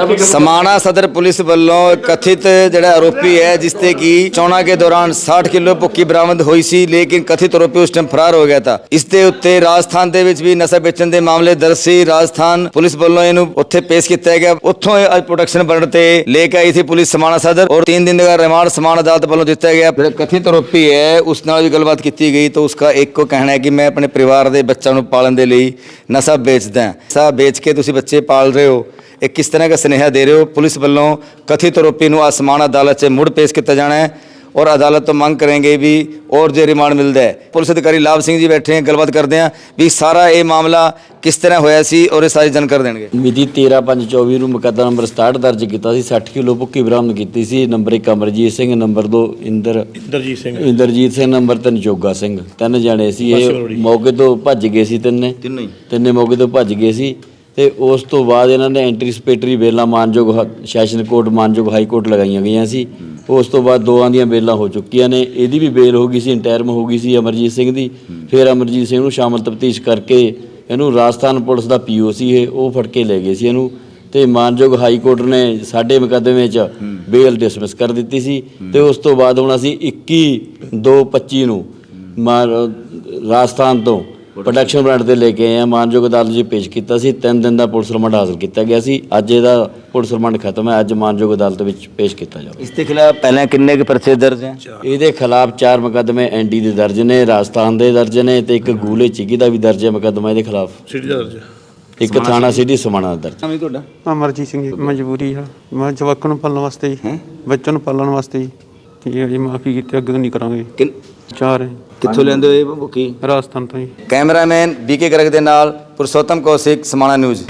ਸਮਾਣਾ ਸਦਰ ਪੁਲਿਸ ਵੱਲੋਂ ਕਥਿਤ ਜਿਹੜਾ ਆਰੋਪੀ ਹੈ, ਜਿਸ ਤੇ ਕਿ ਚੋਣਾਂ ਕੇ ਦੌਰਾਨ 60 ਕਿਲੋ ਭੁੱਕੀ ਬਰਾਮਦ ਹੋਈ ਸੀ, ਲੇਕਿਨ ਕਥਿਤ ਆਰੋਪੀ ਉਸ ਟਾਈਮ ਫਰਾਰ ਹੋ ਗਿਆ ਤਾਂ। ਇਸ ਦੇ ਉੱਤੇ ਰਾਜਸਥਾਨ ਦੇ ਵਿੱਚ ਵੀ ਨਸ਼ਾ ਵੇਚਣ ਦੇ ਮਾਮਲੇ ਦਰਜ ਸੀ। ਰਾਜਸਥਾਨ ਪੁਲਿਸ ਵੱਲੋਂ ਇਹਨੂੰ ਉੱਥੇ ਪੇਸ਼ ਕੀਤਾ ਗਿਆ। ਉੱਥੋਂ ਅੱਜ ਪ੍ਰੋਟੈਕਸ਼ਨ ਬਰਡ ਤੇ ਲੈ ਕੇ ਆਈ ਸੀ ਪੁਲਿਸ ਸਮਾਣਾ ਸਦਰ ਔਰ 3 ਦਿਨ ਦਾ ਰਿਮਾਂਡ ਸਮਾਨ ਅਦਾਲਤ ਵੱਲੋਂ ਦਿੱਤਾ ਗਿਆ। ਜਿਹੜਾ ਕਥਿਤ ਆਰੋਪੀ ਹੈ, ਉਸ ਨਾਲ ਵੀ ਗੱਲਬਾਤ ਕੀਤੀ ਗਈ ਤਾਂ ਉਸका ਇੱਕੋ ਕਹਿਣਾ ਹੈ ਕਿ ਮੈਂ ਆਪਣੇ ਪਰਿਵਾਰ ਦੇ ਬੱਚਿਆਂ ਨੂੰ ਪਾਲਣ ਦੇ ਲਈ ਨਸ਼ਾ ਵੇਚਦਾ। ਹਾਂ ਨਸ਼ਾ ਵੇਚ ਕੇ ਤੁਸੀਂ ਬੱਚੇ ਪਾਲ ਰਹੇ ਹੋ। ਇਹ ਕਿਸ ਤਰ੍ਹਾਂ ਦਾ ਸੁਨੇਹਾ ਦੇ ਰਹੇ ਹੋ? ਪੁਲਿਸ ਵੱਲੋਂ ਕਥਿਤ ਆਰੋਪੀ ਨੂੰ ਅਸਮਾਨ ਅਦਾਲਤ 'ਚ ਮੁੜ ਪੇਸ਼ ਕੀਤਾ ਜਾਣਾ ਹੈ ਔਰ ਅਦਾਲਤ ਤੋਂ ਮੰਗ ਕਰਾਂਗੇ ਵੀ ਔਰ ਜੇ ਰਿਮਾਂਡ ਮਿਲਦਾ ਹੈ। ਪੁਲਿਸ ਅਧਿਕਾਰੀ ਲਾਭ ਸਿੰਘ ਜੀ ਬੈਠੇ ਹੈ ਗੱਲਬਾਤ ਕਰਦੇ ਹਾਂ ਵੀ ਸਾਰਾ ਇਹ ਮਾਮਲਾ ਕਿਸ ਤਰ੍ਹਾਂ ਹੋਇਆ ਸੀ ਔਰ ਇਹ ਸਾਰੀ ਜਾਣਕਾਰੀ ਦੇਣਗੇ। ਮਿਤੀ 13/5/24 ਨੂੰ ਮੁਕੱਦਮਾ ਨੰਬਰ 67 ਦਰਜ ਕੀਤਾ ਸੀ 60 ਕਿਲੋ ਭੁੱਕੀ ਬਰਾਮਦ ਕੀਤੀ ਸੀ। Number 1 Amarjit Singh number 2 Inder Inderjit Singh. Inderjit Singh number 3 Joga Singh. ਤਿੰਨ ਜਣੇ ਸੀ ਇਹ ਮੌਕੇ ਤੋਂ ਭੱਜ ਗਏ ਸੀ ਤਿੰਨੇ। ਤਿੰਨੇ ਮੌਕੇ ਤੋਂ ਭੱਜ ਗਏ ਸੀ। ਤੇ ਉਸ ਤੋਂ ਬਾਅਦ ਇਹਨਾਂ ਨੇ ਐਂਟੀਸਪੇਟਰੀ ਬੇਲਾਂ ਮਾਨਯੋਗ ਹ- ਸੈਸ਼ਨ ਕੋਰਟ ਮਾਨਯੋਗ ਹਾਈ ਕੋਰਟ ਲਗਾਈਆਂ ਗਈਆਂ ਸੀ। ਉਸ ਤੋਂ ਬਾਅਦ ਦੋਆਂ ਦੀਆਂ ਬੇਲਾਂ ਹੋ ਚੁੱਕੀਆਂ ਨੇ। ਇਹਦੀ ਵੀ ਬੇਲ ਹੋ ਗਈ ਸੀ ਇੰਟਰਮ ਹੋ ਗਈ ਸੀ ਅਮਰਜੀਤ ਸਿੰਘ ਦੀ। ਫਿਰ ਅਮਰਜੀਤ ਸਿੰਘ ਨੂੰ ਸ਼ਾਮਲ ਤਫਤੀਸ਼ ਕਰਕੇ ਇਹਨੂੰ ਰਾਜਸਥਾਨ ਪੁਲਿਸ ਦਾ ਪੀਓ ਸੀ ਇਹ, ਉਹ ਫੜ ਕੇ ਲੈ ਗਏ ਸੀ ਇਹਨੂੰ। ਤੇ ਮਾਨਯੋਗ ਹਾਈ ਕੋਰਟ ਨੇ ਸਾਡੇ ਮੁਕੱਦਮੇ 'ਚ ਬੇਲ ਡਿਸਮਿਸ ਕਰ ਦਿੱਤੀ ਸੀ। ਤੇ ਉਸ ਤੋਂ ਬਾਅਦ ਹੁਣ ਅਸੀਂ 21 2 25 ਨੂੰ ਮਾ- ਰਾਜਸਥਾਨ ਤੋਂ ਪ੍ਰੋਡਕਸ਼ਨ ਬਰਾਂਡ ਤੇ ਲੈ ਕੇ ਆਏ ਆ। ਮਾਨਯੋਗ ਅਦਾਲਤ 'ਚ ਪੇਸ਼ ਕੀਤਾ ਸੀ। ਤਿੰਨ ਦਿਨ ਦਾ ਪੁਲਿਸ ਰਿਮਾਂਡ ਹਾਸਲ ਕੀਤਾ ਗਿਆ ਸੀ। ਅੱਜ ਇਹਦਾ ਪੁਲਿਸ ਰਿਮਾਂਡ ਖਤਮ ਹੈ। ਅੱਜ ਮਾਨਯੋਗ ਅਦਾਲਤ ਵਿੱਚ ਪੇਸ਼ ਕੀਤਾ ਜਾਵੇ ਇਸ ਦੇ ਖਿਲਾਫ ਪਹਿਲਾਂ ਕਿੰਨੇ ਕੁ ਪਰਚੇ ਦਰਜ ਹੈ? ਇਹਦੇ ਖਿਲਾਫ ਚਾਰ ਮੁਕੱਦਮੇ ਐਨਡੀ ਦੇ ਦਰਜ ਨੇ ਰਾਜਸਥਾਨ ਦੇ ਦਰਜ ਨੇ ਤੇ ਇੱਕ ਗੂਲੇ ਚਿੱਗੀ ਦਾ ਵੀ ਦਰਜ ਹੈ ਮੁਕੱਦਮਾ ਇਹਦੇ ਖਿਲਾਫ। ਸਿਟੀ ਦਰਜ ਇੱਕ ਥਾਣਾ ਸਿਟੀ ਸਮਾਣਾ ਦਾ ਦਰਜ। ਨਾਮ ਤੁਹਾਡਾ? ਅਮਰਜੀਤ ਸਿੰਘ ਜੀ ਮਜਬੂਰੀ ਆ। ਮੈਂ ਜਵਾਕਾਂ ਨੂੰ ਪਾਲਣ ਵਾਸਤੇ ਜੀ। ਬੱਚਿਆਂ ਨੂੰ ਪਾਲਣ ਵਾਸਤੇ ਜੀ। ਠੀਕ ਹੈ ਜੀ ਮਾਫੀ ਕੀਤੀ ਅੱਗੇ ਤੋਂ ਨਹੀਂ ਕਰਾਂਗੇ। ਕਿੰਨ- ਚਾਰ ਹੈ। ਕਿੱਥੋਂ ਲੈਂਦੇ ਹੋ ਇਹ ਭੁੱਕੀ ਰਾਜਸਥਾਨ ਤੋਂ ਜੀ। ਕੈਮਰਾਮੈਨ ਬੀਕੇ ਗਰਗ ਦੇ ਨਾਲ ਪੁਰਸ਼ੋਤਮ ਕੌਸ਼ਿਕ ਸਮਾਣਾ ਨਿਊਜ਼।